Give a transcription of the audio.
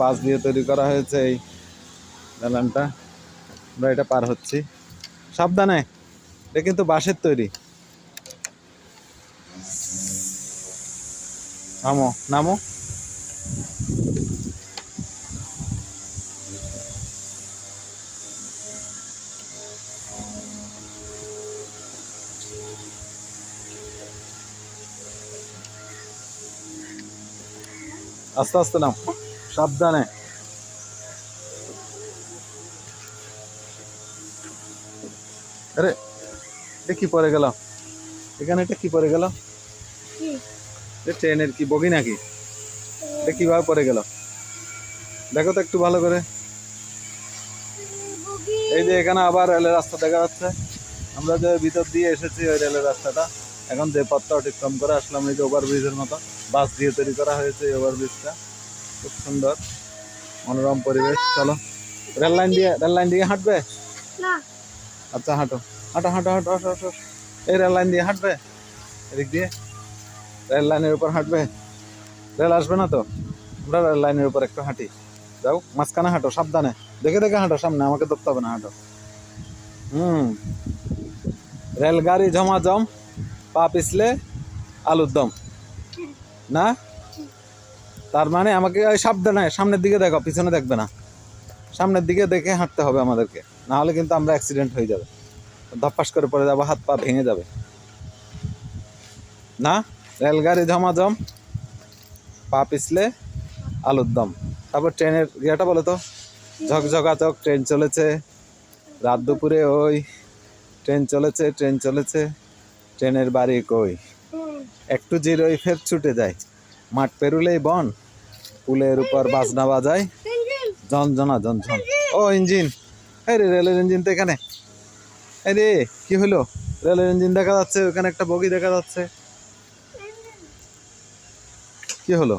বাঁশ দিয়ে তৈরি করা হয়েছে এই দালানটা। আমরা এটা পার হচ্ছি। সাবধানে, এটা কিন্তু বাঁশের তৈরি। নামো নামো। আস্তে আস্তে নাও সাবধানে। আরে এটা কি পরে গেল? এখানে এটা কি পরে গেল? কি? ট্রেনের কি বগি নাকি? এটা কীভাবে পরে গেল? দেখো তো একটু ভালো করে। এই যে এখানে আবার রেলের রাস্তা দেখা যাচ্ছে। আমরা যে ভিতর দিয়ে এসেছি ওই রেলের রাস্তাটা এখন যে পথটা অতিক্রম করে আসলাম এই যে ওভারব্রিজের মতো। বাস দিয়ে তৈরি করা হয়েছে এই ওভারব্রিজটা খুব সুন্দর মনোরম পরিবেশ চলো। রেল লাইন দিয়ে রেল লাইন দিয়ে হাঁটবে? আচ্ছা হাঁটো। হাঁটো হাঁটো হাঁটো হাঁটো হাঁটো। এই রেল লাইন দিয়ে হাঁটবে? এদিক দিয়ে। রেল লাইনের উপর হাঁটবে? রেল আসবে না তো? আমরা রেল লাইনের উপর একটু হাঁটি। যাও মাঝখানে হাঁটো সাবধানে। দেখে দেখে হাঁটো সামনে আমাকে ধরতে হবে না হাঁটো। হুম। রেলগাড়ি ঝমাঝম পা পিছলে আলুর দম না? তার মানে আমাকে সাবধানে, সামনের দিকে দেখো, পিছনে দেখবে না। সামনের দিকে দেখে হাঁটতে হবে আমাদেরকে। না হলে কিন্তু আমরা অ্যাক্সিডেন্ট হয়ে যাবে। ধপাস করে পড়ে যাব, হাত পা ভেঙে যাবে। না? রেলগাড়ি ঝমাঝম, পা পিছলে আলুর দম। তারপর ট্রেনের ইয়েটা বলো তো? ঝকঝকাচক ট্রেন চলেছে। রাত দুপুরে ওই, ট্রেন চলেছে ট্রেন চলেছে। ট্রেনের বাড়ি কই? একটু জিরোই ফের ছুটে যায়। মাঠ পেরুলেই বন। পুলের উপর বাজনা বাজায়। ঝনঝনা ঝনঝন ও, ইঞ্জিন। এই রে, রেলের ইঞ্জিন তো এখানে। এই রে, কি হলো? রেলের ইঞ্জিন দেখা যাচ্ছে, ওখানে একটা বগি দেখা যাচ্ছে। কি হলো?